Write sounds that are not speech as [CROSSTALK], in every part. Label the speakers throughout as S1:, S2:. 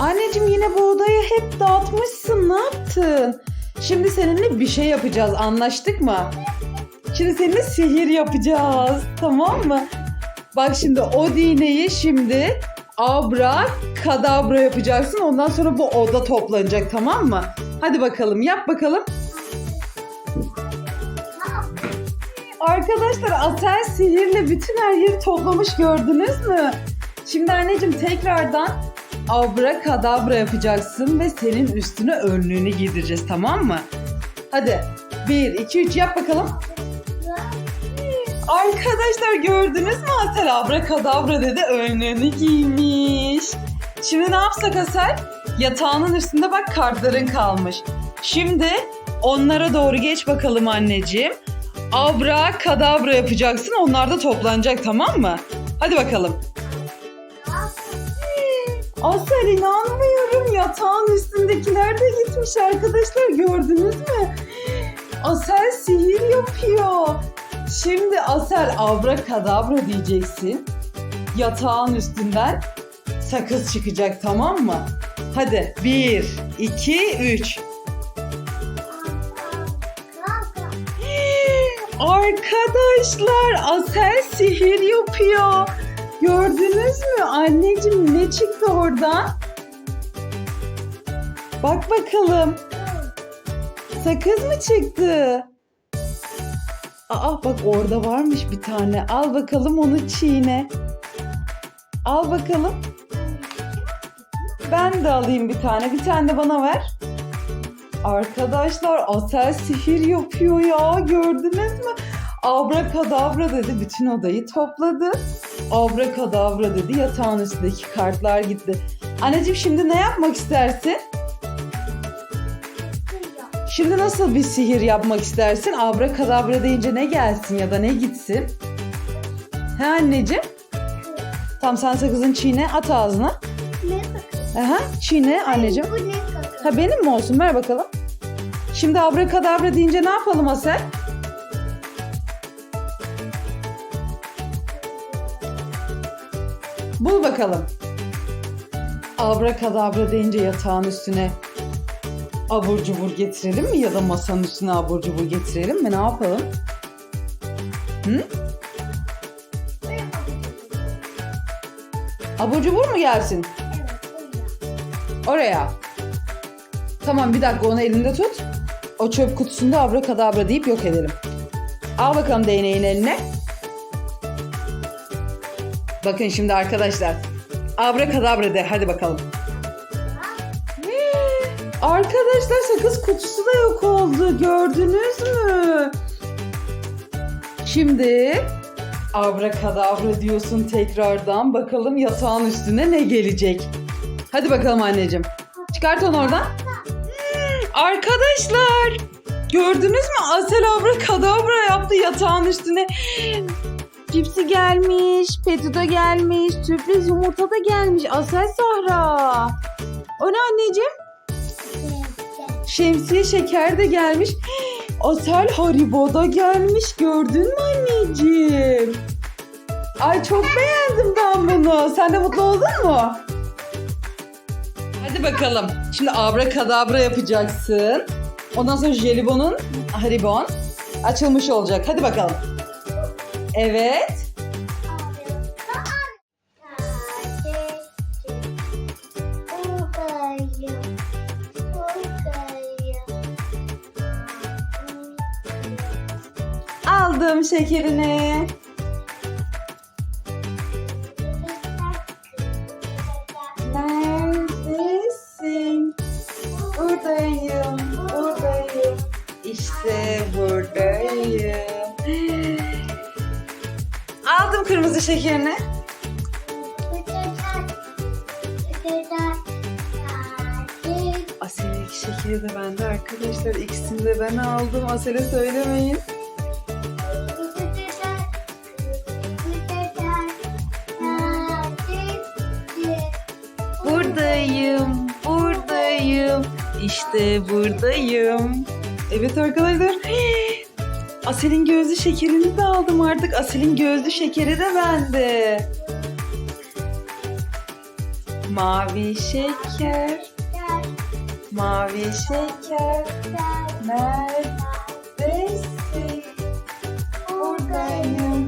S1: Anneciğim yine bu odayı hep dağıtmışsın. Ne yaptın? Şimdi seninle bir şey yapacağız. Anlaştık mı? Şimdi seninle sihir yapacağız. Tamam mı? Bak şimdi o iğneyi şimdi abra kadabra yapacaksın. Ondan sonra bu oda toplanacak tamam mı? Hadi bakalım yap bakalım. Arkadaşlar Asel sihirle bütün her yeri toplamış gördünüz mü? Şimdi anneciğim tekrardan abra kadabra yapacaksın ve senin üstüne önlüğünü giydireceğiz tamam mı? Hadi 1, 2, 3 yap bakalım. Arkadaşlar gördünüz mü Asel abra kadabra dedi önlüğünü giymiş. Şimdi ne yapsak Asel? Yatağının üstünde bak kartların kalmış. Şimdi onlara doğru geç bakalım anneciğim. Abra kadabra yapacaksın onlar da toplanacak tamam mı? Hadi bakalım. Asel inanmıyorum yatağın üstündekiler de gitmiş arkadaşlar gördünüz mü? Asel sihir yapıyor. Şimdi Asel abra kadabra diyeceksin. Yatağın üstünden sakız çıkacak tamam mı? Hadi bir, iki, üç. Arkadaşlar Asel sihir yapıyor. Gördünüz mü? Anneciğim ne çıktı oradan? Bak bakalım. Sakız mı çıktı? Aa bak orada varmış bir tane. Al bakalım onu çiğne. Al bakalım. Ben de alayım bir tane. Bir tane de bana ver. Arkadaşlar Asel sihir yapıyor ya. Gördünüz mü? Abrakadabra dedi. Bütün odayı topladı. Abrakadabra dedi. Yatağın üstündeki kartlar gitti. Anneciğim şimdi ne yapmak istersin? Şimdi nasıl bir sihir yapmak istersin? Abrakadabra deyince ne gelsin ya da ne gitsin? He anneciğim? Tam sen sakızın çiğne at ağzına.
S2: Ne?
S1: Aha çiğne anneciğim.
S2: Bu ne?
S1: Ha benim mi olsun? Ver bakalım. Şimdi abrakadabra deyince ne yapalım Asel? Bul bakalım. Abrakadabra deyince yatağın üstüne abur cubur getirelim mi? Ya da masanın üstüne abur cubur getirelim mi? Ne yapalım? Hı? Abur cubur mu gelsin?
S2: Evet,
S1: Oraya. Tamam bir dakika onu elinde tut. O çöp kutusunda abrakadabra deyip yok edelim. Al bakalım değneğin eline. Bakın şimdi arkadaşlar. Abrakadabra de hadi bakalım. Arkadaşlar sakız kutusu da yok oldu. Gördünüz mü? Şimdi abrakadabra diyorsun tekrardan. Bakalım yatağın üstüne ne gelecek? Hadi bakalım anneciğim. Çıkart onu oradan. Arkadaşlar gördünüz mü? Asel abra kadabra yaptı yatağın üstüne. Cipsi gelmiş, petuda gelmiş, sürpriz yumurta da gelmiş. Asel Sahra. O ne anneciğim? Şemsiye şeker de gelmiş. [GASPS] Asel Haribo da gelmiş. Gördün mü anneciğim? Ay çok beğendim ben bunu. Sen de mutlu oldun mu? Hadi bakalım. Şimdi abra yapacaksın. Ondan sonra jelibonun, haribon açılmış olacak. Hadi bakalım. Evet. Aldım şekerini. Neredesin? Buradayım, buradayım. İşte buradayım. Aldım kırmızı şekerini. Asel'in şekeri de bende arkadaşlar. İkisini de ben aldım. Asel'e söylemeyin. Buradayım, buradayım. İşte buradayım. Evet arkadaşlar. Asel'in gözlü şekerini de aldım artık. Asel'in gözlü şekeri de bende. Mavi şeker, mavi şeker. Neredesin? Buradayım.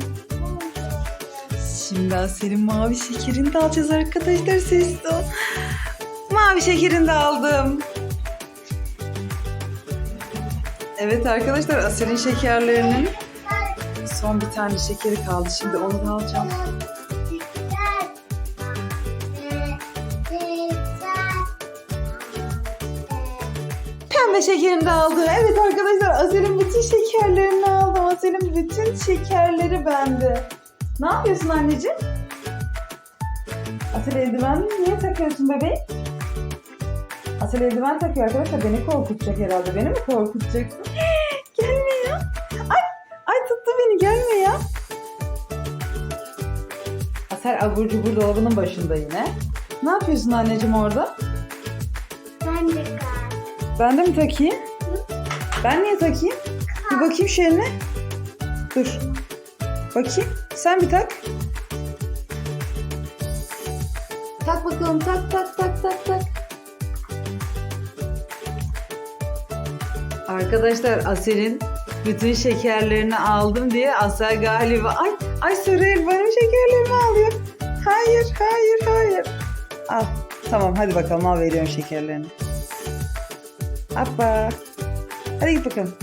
S1: Şimdi Asel'in mavi şekerini de alacağız arkadaşlar. Sesli. Mavi şekerini de aldım. Evet arkadaşlar Asel'in şekerlerinin son bir tane şekeri kaldı. Şimdi onu da alacağım. Pembe şekerini de aldım. Evet arkadaşlar Asel'in bütün şekerlerini aldım. Asel'in bütün şekerleri bende. Ne yapıyorsun anneciğim? Asel eldivenini niye takıyorsun bebeğim? Asel eldiven takıyor arkadaşlar. Beni korkutacak herhalde. Beni mi korkutacaksın? [GASPS] gelme ya. Ay, ay tuttu beni gelme ya. Asel abur cubur dolabının başında yine. Ne yapıyorsun anneciğim orada?
S2: Ben de kal.
S1: Ben de mi takayım? Ben niye takayım? Bir bakayım şu eline. Dur. Bakayım. Sen bir tak. Tak bakalım. Tak tak tak tak tak. Arkadaşlar Asel'in bütün şekerlerini aldım diye Asel galiba ay ay Süreyya benim şekerlerimi alıyor. Hayır hayır hayır. Al tamam hadi bakalım al veriyorum şekerlerini. Hoppa. Hadi git bakalım.